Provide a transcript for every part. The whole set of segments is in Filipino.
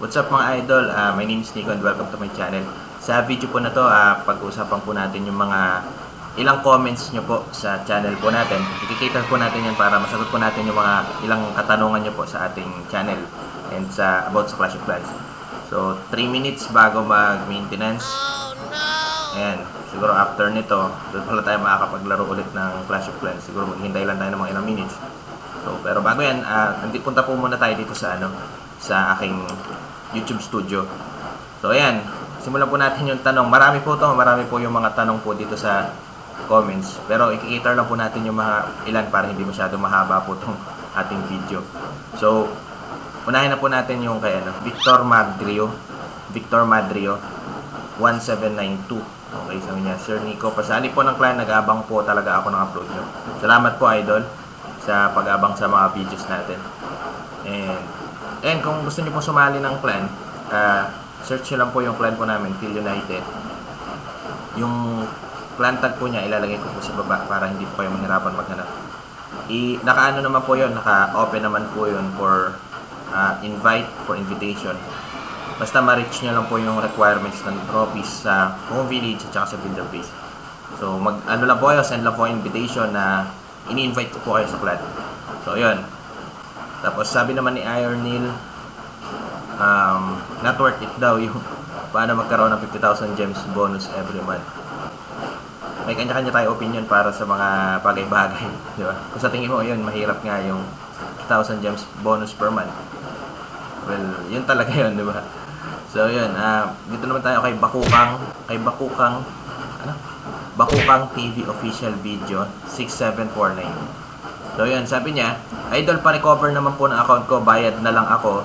What's up mga idol? Ah, my name is Nico and welcome to my channel. Sa video po na to, ah, pag-usapan po natin yung mga ilang comments nyo po sa channel po natin. Ikikita po natin yan para masagot po natin yung mga ilang katanungan nyo po sa ating channel and sa about sa Clash of Clans. So, 3 minutes bago mag-maintenance. Ayan, siguro after nito, doon pala tayo makakapaglaro ulit ng Clash of Clans. Siguro maghintay lang tayo ng mga ilang minutes. So, pero bago yan, hindi punta po muna tayo dito sa ano, sa aking YouTube studio. So, ayan, simulan po natin yung tanong. Marami po to, marami po yung mga tanong po dito sa comments. Pero ikikita lang po natin yung mga ilan para hindi masyado mahaba po tong ating video. So, unahin na po natin yung kay ano, Victor Madrio. Victor Madrio 1792. Okay, sabi niya, Sir Nico, pasali po ng clan, nag-abang po talaga ako ng upload nyo. Salamat po, Idol, sa pag-abang sa mga videos natin. And, and kung gusto niyo po sumali ng clan, ah, search nyo lang po yung clan po namin, Feel United. Yung clan tag po niya, ilalagay ko po sa baba para hindi po kayo mahirapan maghanap. I, naka-ano naman po yun, naka-open naman po yun for ah, invite, for invitation. Basta ma-reach nyo lang po yung requirements ng trophies sa home village at saka sa builder base. So, mag, ano lang po kayo, send lang po invitation na ini-invite ko po kayo sa clan. So, yun. Tapos, sabi naman ni Iron Neil, um, not worth it daw yung paano magkaroon ng 50,000 gems bonus every month. May kanya-kanya tayo opinion para sa mga bagay-bagay, di ba? Kung sa tingin mo, yun, mahirap nga yung 50,000 gems bonus per month. Well, yun talaga yun, di ba? So, yun. ah dito naman tayo kay Bakukang. Kay Bakukang, ano? Bakukang TV official video 6749. So, yun. Sabi niya, Idol, pa-recover naman po ng account ko. Bayad na lang ako.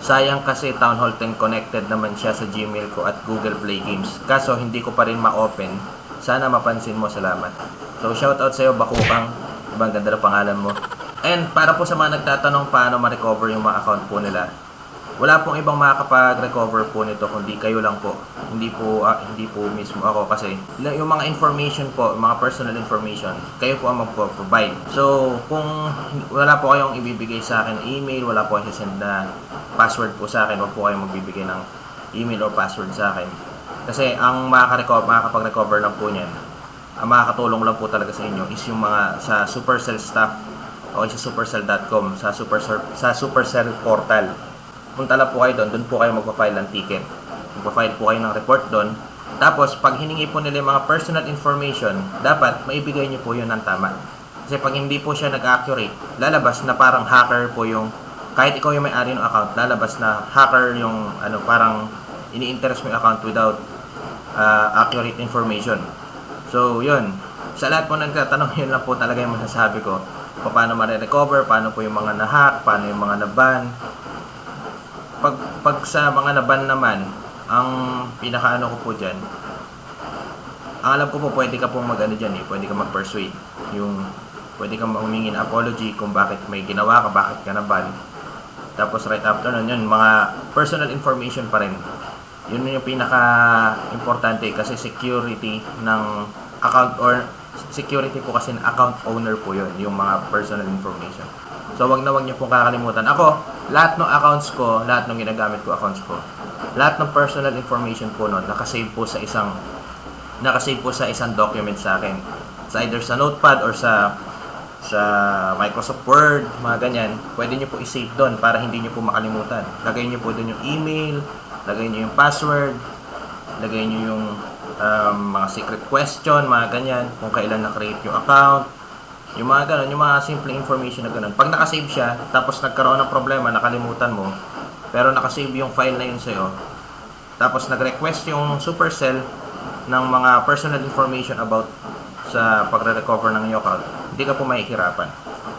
Sayang kasi Town Hall 10 connected naman siya sa Gmail ko at Google Play Games. Kaso, hindi ko pa rin ma-open. Sana mapansin mo. Salamat. So, shoutout sa'yo, Bakukang. Diba, ang ganda ng pangalan mo. And para po sa mga nagtatanong paano ma-recover yung mga account po nila, wala pong ibang makakapag-recover po nito kundi kayo lang po. Hindi po ah, hindi po mismo ako kasi yung mga information po, mga personal information, kayo po ang magpo-provide. So, kung wala po kayong ibibigay sa akin email, wala po kayong send na password po sa akin, wag po kayong magbibigay ng email or password sa akin. Kasi ang makaka-recover, makakapag-recover lang po niyan, ang makakatulong lang po talaga sa inyo is yung mga sa Supercell staff o sa supercell.com sa Supercell sa Supercell portal punta lang po kayo doon, doon po kayo magpa-file ng ticket. Magpa-file po kayo ng report doon. Tapos, pag hiningi po nila yung mga personal information, dapat maibigay nyo po yun ng tama. Kasi pag hindi po siya nag-accurate, lalabas na parang hacker po yung, kahit ikaw yung may-ari ng account, lalabas na hacker yung, ano, parang ini-interest mo yung account without uh, accurate information. So, yun. Sa lahat po nagtatanong, yun lang po talaga yung masasabi ko. Paano ma-recover, paano po yung mga na-hack, paano yung mga na-ban, pag, pag sa mga naban naman, ang pinakaano ko po dyan, ang alam ko po, pwede ka pong mag-ano dyan eh, pwede ka mag-persuade. Yung, pwede ka humingi ng apology kung bakit may ginawa ka, bakit ka naban. Tapos right after nun, yun, mga personal information pa rin. Yun yung pinaka-importante kasi security ng account or security po kasi account owner po yun, yung mga personal information. So, wag na wag niyo pong kakalimutan. Ako, lahat ng accounts ko, lahat ng ginagamit ko accounts ko, lahat ng personal information po nun, nakasave po sa isang nakasave po sa isang document sa akin. Sa either sa notepad or sa sa Microsoft Word, mga ganyan, pwede nyo po i-save doon para hindi nyo po makalimutan. Lagay nyo po doon yung email, lagay nyo yung password, lagay nyo yung um, mga secret question, mga ganyan, kung kailan na-create yung account, yung mga ganun, yung mga simple information na ganun. Pag nakasave siya, tapos nagkaroon ng problema, nakalimutan mo, pero nakasave yung file na yun sa'yo, tapos nag-request yung Supercell ng mga personal information about sa pagre-recover ng iyong account, hindi ka po mahihirapan.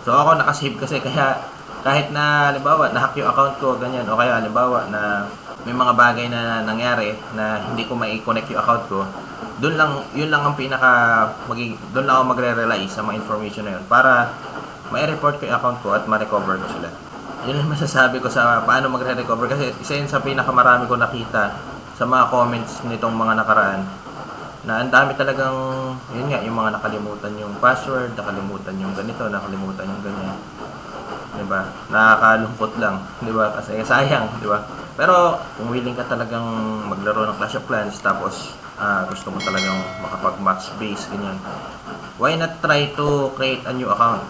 So ako nakasave kasi kaya kahit na halimbawa na-hack yung account ko, ganyan, o kaya halimbawa na may mga bagay na nangyari na hindi ko mai-connect yung account ko, doon lang, yun lang ang pinaka, magig, doon lang ako magre-rely sa mga information na yun para ma-report ko yung account ko at ma-recover ko sila. Yun lang masasabi ko sa paano magre-recover kasi isa yun sa pinakamarami ko nakita sa mga comments nitong mga nakaraan na ang dami talagang, yun nga, yung mga nakalimutan yung password, nakalimutan yung ganito, nakalimutan yung ganyan. 'Di ba? Nakakalungkot lang, 'di ba? Kasi sayang, 'di ba? Pero kung willing ka talagang maglaro ng Clash of Clans tapos ah, gusto mo talagang makapag-match base ganyan. Why not try to create a new account?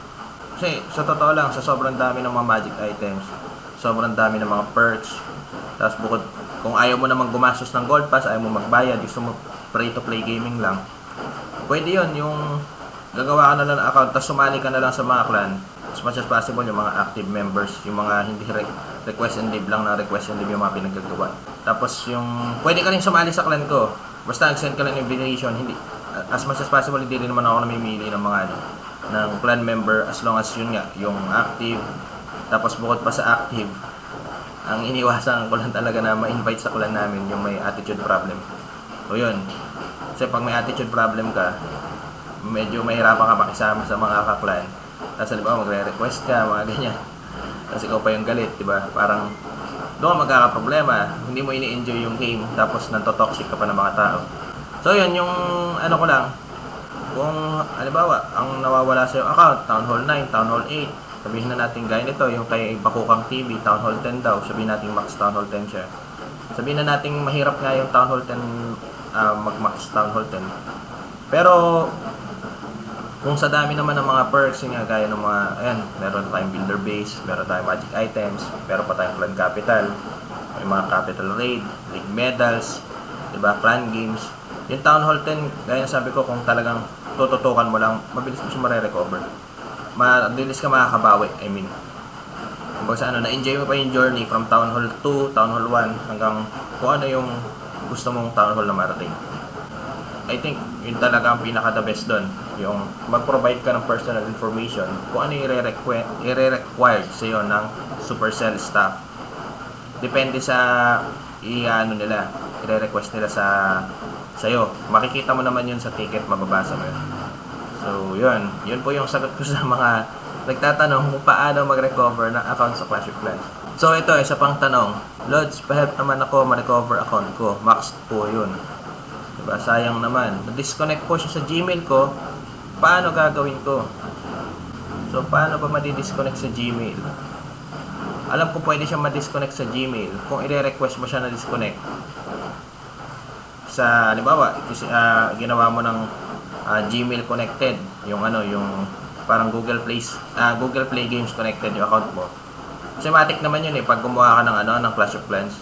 Kasi sa totoo lang, sa sobrang dami ng mga magic items, sobrang dami ng mga perks, tapos bukod, kung ayaw mo namang gumastos ng gold pass, ayaw mo magbayad, gusto mo free to play gaming lang, pwede yon yung gagawa ka na lang ng account, tapos sumali ka na lang sa mga clan, much as possible yung mga active members, yung mga hindi re- request and leave lang na request and leave yung mga pinagkagawa. Tapos yung, pwede ka rin sumali sa clan ko, basta nag-send ka lang ng invitation, hindi, as much as possible, hindi rin naman ako namimili ng mga ano, ng clan member as long as yun nga, yung active, tapos bukod pa sa active, ang iniwasan ko lang talaga na ma-invite sa clan namin yung may attitude problem. So yun. Kasi pag may attitude problem ka, medyo mahirapan ka makisama sa mga kaklan. Tapos ba, magre-request ka, mga ganyan. Tapos ikaw pa yung galit, di ba? Parang doon ka magkakaproblema. Hindi mo ini-enjoy yung game, tapos nantotoxic ka pa ng mga tao. So yun, yung ano ko lang, kung halimbawa, ang nawawala sa yung account, Town Hall 9, Town Hall 8, sabihin na natin gaya nito, yung kay Bakukang TV, Town Hall 10 daw, sabihin natin max Town Hall 10 siya. Sabihin na natin mahirap nga yung Town Hall 10, ah, mag-max Town Hall 10. Pero, kung sa dami naman ng mga perks, yun nga, gaya ng mga, ayan, meron tayong builder base, meron tayong magic items, meron pa tayong clan capital, may mga capital raid, league medals, di ba, clan games. Yung Town Hall 10, gaya sabi ko, kung talagang tututukan mo lang, mabilis mo siya mare-recover. Mabilis ka makakabawi, I mean. Kumbaga sa ano, na-enjoy mo pa yung journey from Town Hall 2, Town Hall 1, hanggang kung ano yung gusto mong Town Hall na marating. I think yun talaga ang pinaka the best doon. Yung mag-provide ka ng personal information kung ano yung i-require, i-required sa iyo ng Supercell staff. Depende sa i-ano nila, i-request nila sa sa iyo. Makikita mo naman yun sa ticket, mababasa mo yun. So, yun. Yun po yung sagot ko sa mga nagtatanong kung paano mag-recover ng account sa Clash of Clans. So, ito, isa pang tanong. Lods, pa-help naman ako ma-recover account ko. Max po yun. Diba? Sayang naman. Na-disconnect po siya sa Gmail ko. Paano gagawin ko? So, paano ba madi-disconnect sa Gmail? Alam ko pwede siya ma-disconnect sa Gmail kung i-request mo siya na disconnect. Sa, halimbawa, ah, ginawa mo ng ah, Gmail connected, yung ano, yung parang Google Play, ah, Google Play Games connected yung account mo. Automatic naman yun eh, pag gumawa ka ng ano, ng Clash of Clans,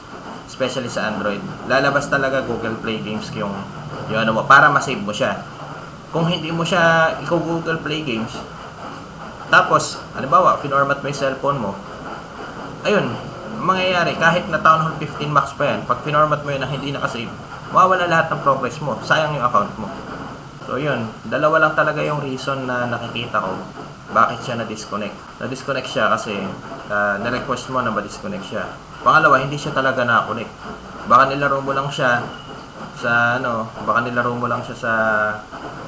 especially sa Android, lalabas talaga Google Play Games yung, yung ano mo, para ma-save mo siya. Kung hindi mo siya, ikaw Google Play Games, tapos, halimbawa, finormat mo yung cellphone mo, ayun, ang mangyayari, kahit na Town Hall 15 Max pa yan, pag finormat mo yun na hindi nakasave, mawawala lahat ng progress mo, sayang yung account mo. So yun, dalawa lang talaga yung reason na nakikita ko bakit siya na-disconnect. Na-disconnect siya kasi uh, na-request mo na ma-disconnect siya. Pangalawa, hindi siya talaga na-connect. Baka nilaro mo lang siya sa ano, baka nilaro mo lang siya sa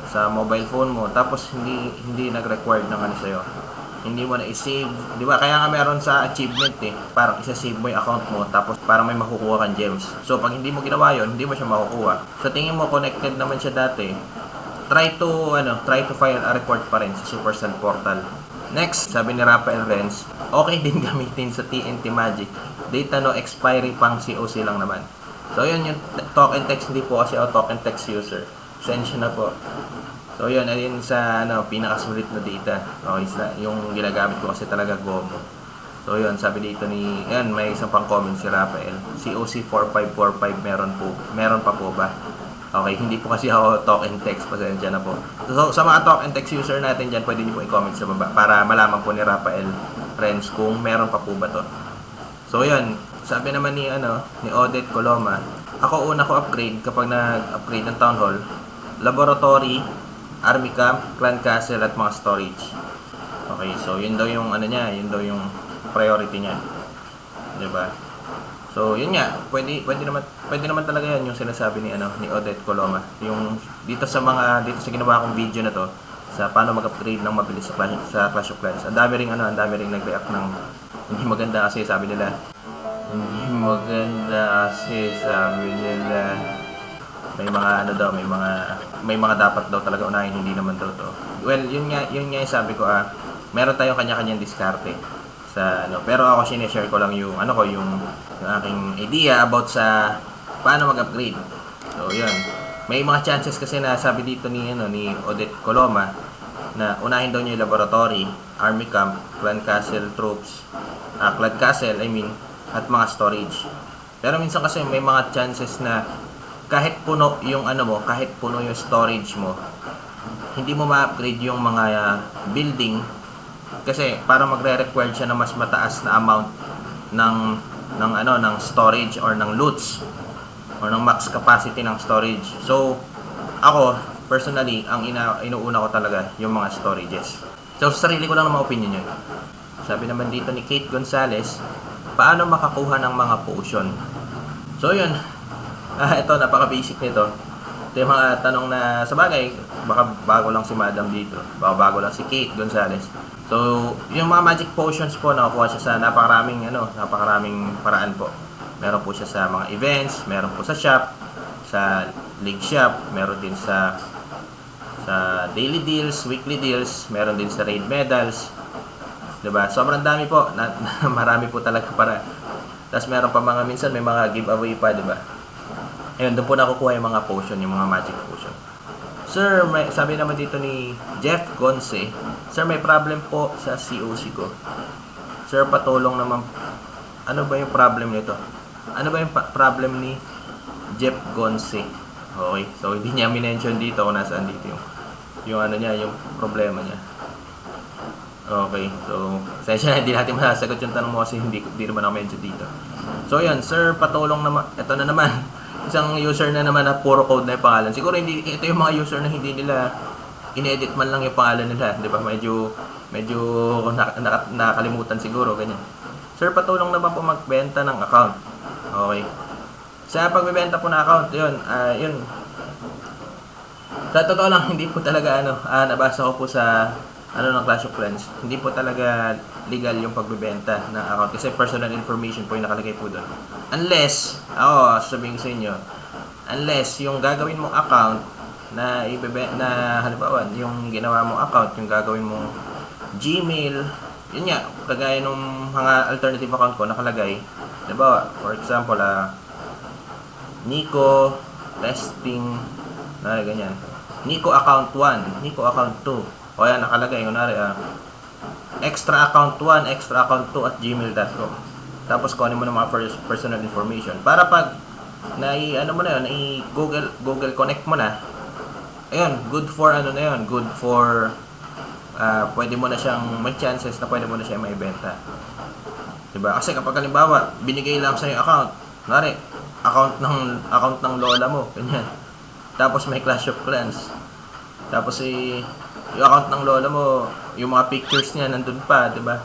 sa mobile phone mo tapos hindi hindi nag-required ng ano sa'yo. Hindi mo na i-save. Di ba? Kaya nga meron sa achievement eh. Parang isa-save mo yung account mo tapos parang may makukuha kang gems. So pag hindi mo ginawa yon hindi mo siya makukuha. Sa tingin mo connected naman siya dati, try to ano, try to file a report pa rin sa Supercell portal. Next, sabi ni Rafael Renz, okay din gamitin sa TNT Magic. Data no expiry pang COC lang naman. So yun yung talk and text hindi po kasi ako talk and text user. Sensya na po. So yun, ayun sa ano, pinakasulit na data. Okay, sa, yung ginagamit ko kasi talaga Gomo. So yun, sabi dito ni, yan, may isang pang comment si Rafael. COC 4545 meron po, meron pa po ba? Okay, hindi po kasi ako talk and text, pasensya na po. So, sa mga talk and text user natin dyan, pwede niyo po i-comment sa baba para malaman po ni Rafael Friends kung meron pa po ba to. So, yun. Sabi naman ni, ano, ni Odette Coloma, ako una ko upgrade kapag nag-upgrade ng Town Hall, Laboratory, Army Camp, Clan Castle, at mga storage. Okay, so yun daw yung ano niya, yun daw yung priority niya. 'Di ba? So, yun nga, pwede pwede naman pwede naman talaga 'yan yung sinasabi ni ano ni Odette Coloma. Yung dito sa mga dito sa ginawa kong video na to sa paano mag-upgrade ng mabilis sa Clash, sa Clash of Clans. Ang dami ring ano, ang dami ring nag-react ng hindi maganda kasi sabi nila. Hindi maganda kasi sabi nila. May mga ano daw, may mga may mga dapat daw talaga unahin, hindi naman daw to. Well, yun nga, yun nga yung sabi ko ah, meron tayong kanya-kanyang diskarte sa ano. Pero ako sineshare ko lang yung ano ko yung, yung aking idea about sa paano mag-upgrade. So, yun. May mga chances kasi na sabi dito ni ano ni Odette Coloma na unahin daw niya yung laboratory, army camp, clan castle troops, ah, clan castle, I mean, at mga storage. Pero minsan kasi may mga chances na kahit puno yung ano mo, kahit puno yung storage mo, hindi mo ma-upgrade yung mga ah, building kasi para magre-require siya ng mas mataas na amount ng ng ano ng storage or ng loots or ng max capacity ng storage. So ako personally ang ina inuuna ko talaga yung mga storages. So sa sarili ko lang ng mga opinion yun. Sabi naman dito ni Kate Gonzalez, paano makakuha ng mga potion? So yun, ah, ito napaka-basic nito. Ito yung mga tanong na sa bagay, baka bago lang si Madam dito. Baka bago lang si Kate Gonzalez. So, yung mga magic potions po, nakukuha siya sa napakaraming, ano, napakaraming paraan po. Meron po siya sa mga events, meron po sa shop, sa league shop, meron din sa sa daily deals, weekly deals, meron din sa raid medals. 'Di ba? Sobrang dami po, na, marami po talaga para. Tapos meron pa mga minsan may mga giveaway pa, 'di ba? Ayun, doon po nakukuha yung mga potion, yung mga magic potion. Sir, may, sabi naman dito ni Jeff Gonce, Sir, may problem po sa COC ko. Sir, patulong naman. Ano ba yung problem nito? Ano ba yung problem ni Jeff Gonce? Okay, so hindi niya minention dito kung nasaan dito yung, yung ano niya, yung problema niya. Okay, so, sensya na, hindi natin masasagot yung tanong mo kasi hindi, hindi naman ako mention dito. So, yun, sir, patulong naman, ito na naman, isang user na naman na puro code na yung pangalan. Siguro hindi, ito yung mga user na hindi nila inedit man lang yung pangalan nila, di ba? Medyo, medyo na, na, nakakalimutan siguro, ganyan. Sir, patulong naman po magbenta ng account. Okay. Sa pagbebenta po ng account, yun, ah, yun, sa totoo lang, hindi po talaga ano, ah, nabasa ko po sa ano ng Clash of Clans, hindi po talaga legal yung pagbebenta ng account kasi personal information po yung nakalagay po doon. Unless, ako sabihin sa inyo, unless yung gagawin mong account na ibebe na halimbawa yung ginawa mong account, yung gagawin mong Gmail, yun nga, kagaya nung mga alternative account ko nakalagay, diba, for example, ah, Nico testing na ganyan. Nico account 1, Nico account 2. O yan, nakalagay, kunwari, ah, extra account 1, extra account 2 at gmail.com. Tapos kunin mo ng mga personal information. Para pag nai ano mo na yun, i Google Google Connect mo na. Ayun, good for ano na yun, good for ah, pwede mo na siyang may chances na pwede mo na siya maibenta. 'Di ba? Kasi kapag halimbawa, binigay lang sa yung account, kunwari, account ng account ng lola mo, ganyan. Tapos may Clash of Clans. Tapos si yung account ng lola mo, yung mga pictures niya nandun pa, 'di ba?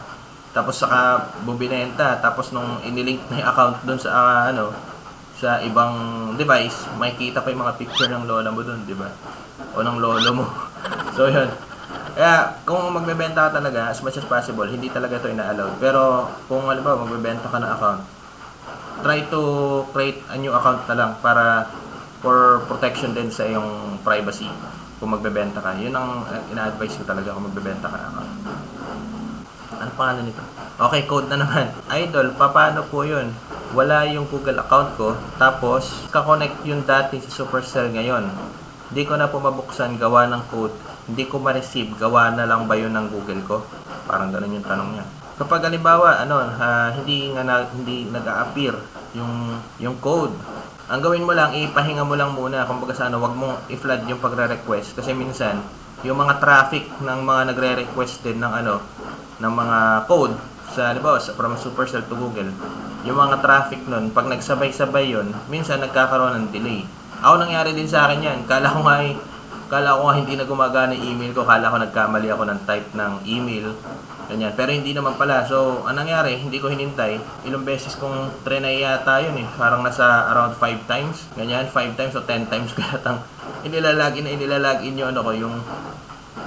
Tapos saka bubinenta, tapos nung inilink na yung account doon sa ah, ano, sa ibang device, makikita pa yung mga picture ng lola mo doon, 'di ba? O ng lolo mo. so 'yun. Kaya kung magbebenta ka talaga as much as possible, hindi talaga ito ina-allowed. Pero kung halimbawa magbebenta ka ng account, try to create a new account na lang para for protection din sa iyong privacy kung magbebenta ka. Yun ang uh, ina-advise ko talaga kung magbebenta ka account. Ano pangalan nito? Okay, code na naman. Idol, paano po yun? Wala yung Google account ko, tapos kakonect yung dati sa Supercell ngayon. Hindi ko na po mabuksan gawa ng code. Hindi ko ma-receive, gawa na lang ba yun ng Google ko? Parang ganun yung tanong niya. Kapag halimbawa, ano, ah, hindi nga na, hindi nag-a-appear yung yung code. Ang gawin mo lang, ipahinga mo lang muna. Kumbaga sa ano, wag mong i-flood yung pagre-request kasi minsan yung mga traffic ng mga nagre-request din ng ano, ng mga code sa halimbawa from Supercell to Google, yung mga traffic nun, pag nagsabay-sabay yon, minsan nagkakaroon ng delay. Ako nangyari din sa akin yan. Kala ko nga, eh, kala ko nga hindi na gumagana yung email ko. Kala ko nagkamali ako ng type ng email. Ganyan. Pero hindi naman pala. So, anong nangyari? Hindi ko hinintay. Ilang beses kong trinay yata yun eh. Parang nasa around 5 times. Ganyan, 5 times o 10 times ko yatang inilalagin na inilalagin yung ano ko, yung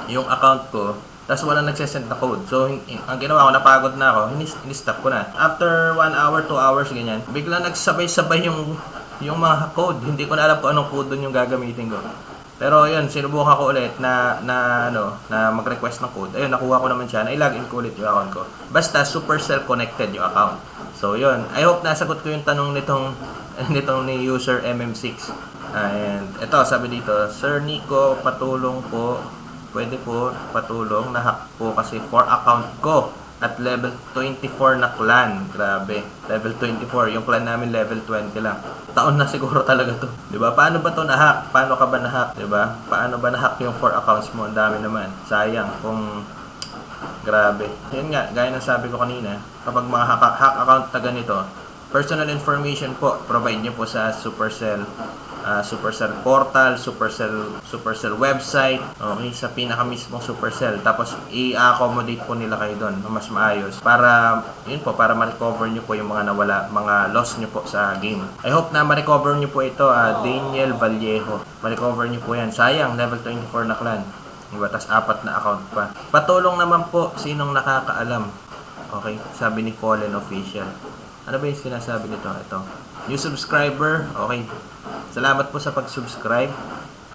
yung account ko. Tapos wala nagsesend na code. So, ang ginawa ko, napagod na ako, hinis- in-stop ko na. After 1 hour, 2 hours, ganyan, bigla nagsabay-sabay yung yung mga code. Hindi ko na alam kung anong code doon yung gagamitin ko. Pero yun, sinubukan ko ulit na, na, ano, na mag-request ng code. Ayun, nakuha ko naman siya. Na-login ko ulit yung account ko. Basta Supercell connected yung account. So yun, I hope nasagot ko yung tanong nitong, nitong ni user MM6. And ito, sabi dito, Sir Nico, patulong po. Pwede po patulong. Nahack po kasi for account ko at level 24 na clan. Grabe. Level 24. Yung clan namin level 20 lang. Taon na siguro talaga to. ba? Paano ba to nahack? Paano ka ba nahack, ba? Paano ba nahack yung 4 accounts mo? Ang dami naman. Sayang kung Grabe. Yun nga, gaya ng sabi ko kanina, kapag mga hack, hack account na ganito, personal information po, provide nyo po sa Supercell, ah, Supercell portal, Supercell, Supercell website, okay, sa pinaka mismong Supercell. Tapos, i-accommodate po nila kayo doon mas maayos para, yun po, para ma-recover nyo po yung mga nawala, mga loss nyo po sa game. I hope na ma-recover nyo po ito, ah, Daniel Vallejo. Ma-recover nyo po yan. Sayang, level 24 na clan. Diba? Tapos apat na account pa. Patulong naman po sinong nakakaalam. Okay, sabi ni Fallen Official. Ano ba yung sinasabi nito? Ito. New subscriber. Okay. Salamat po sa pag-subscribe.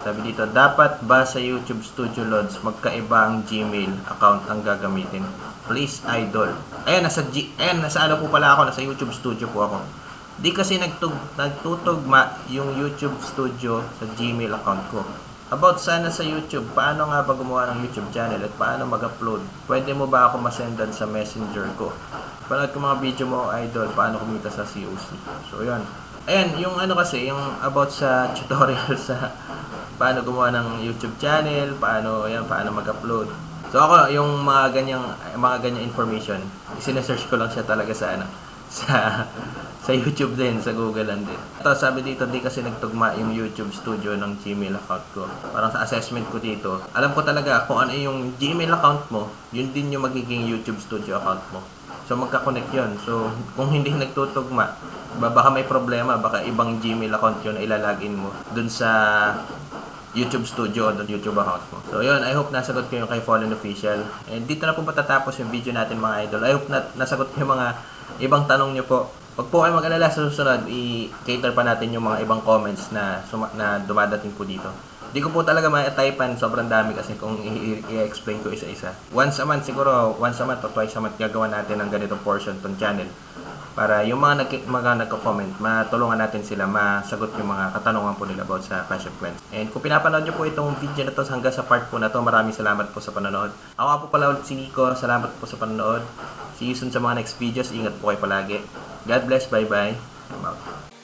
Sabi dito, dapat ba sa YouTube Studio Loads magkaiba ang Gmail account ang gagamitin? Please, idol. Ayan, nasa, G ayan, nasa ano po pala ako, nasa YouTube Studio po ako. Di kasi nagtug nagtutugma yung YouTube Studio sa Gmail account ko. About sana sa YouTube, paano nga ba gumawa ng YouTube channel at paano mag-upload? Pwede mo ba ako masendan sa messenger ko? Panood ko mga video mo, idol, paano kumita sa COC. So, yun. Ayan, yung ano kasi, yung about sa tutorial sa paano gumawa ng YouTube channel, paano, yan, paano mag-upload. So, ako, yung mga ganyang, mga ganyang information, sinesearch ko lang siya talaga sa, ano, sa sa YouTube din, sa Google lang din. Ito, sabi dito, di kasi nagtugma yung YouTube studio ng Gmail account ko. Parang sa assessment ko dito, alam ko talaga kung ano yung Gmail account mo, yun din yung magiging YouTube studio account mo. So, magka-connect yun. So, kung hindi nagtutugma, ba- baka may problema, baka ibang Gmail account yun na ilalagin mo dun sa YouTube Studio o YouTube account mo. So, yun. I hope nasagot ko yung kay Fallen Official. And dito na po patatapos yung video natin mga idol. I hope na nasagot ko yung mga ibang tanong nyo po. Pag po kayo mag-alala sa susunod, i-cater pa natin yung mga ibang comments na, na dumadating po dito. Hindi ko po talaga ma-typean, sobrang dami kasi kung i-explain ko isa-isa. Once a month, siguro once a month o twice a month, gagawa natin ng ganitong portion tong channel. Para yung mga, nag mga nagko-comment, matulungan natin sila masagot yung mga katanungan po nila about sa Clash of. And kung pinapanood nyo po itong video na to hanggang sa part po na to, maraming salamat po sa panonood. Ako po pala ulit si Nico, salamat po sa panonood. See you soon sa mga next videos. Ingat po kayo palagi. God bless. Bye-bye. I'm out.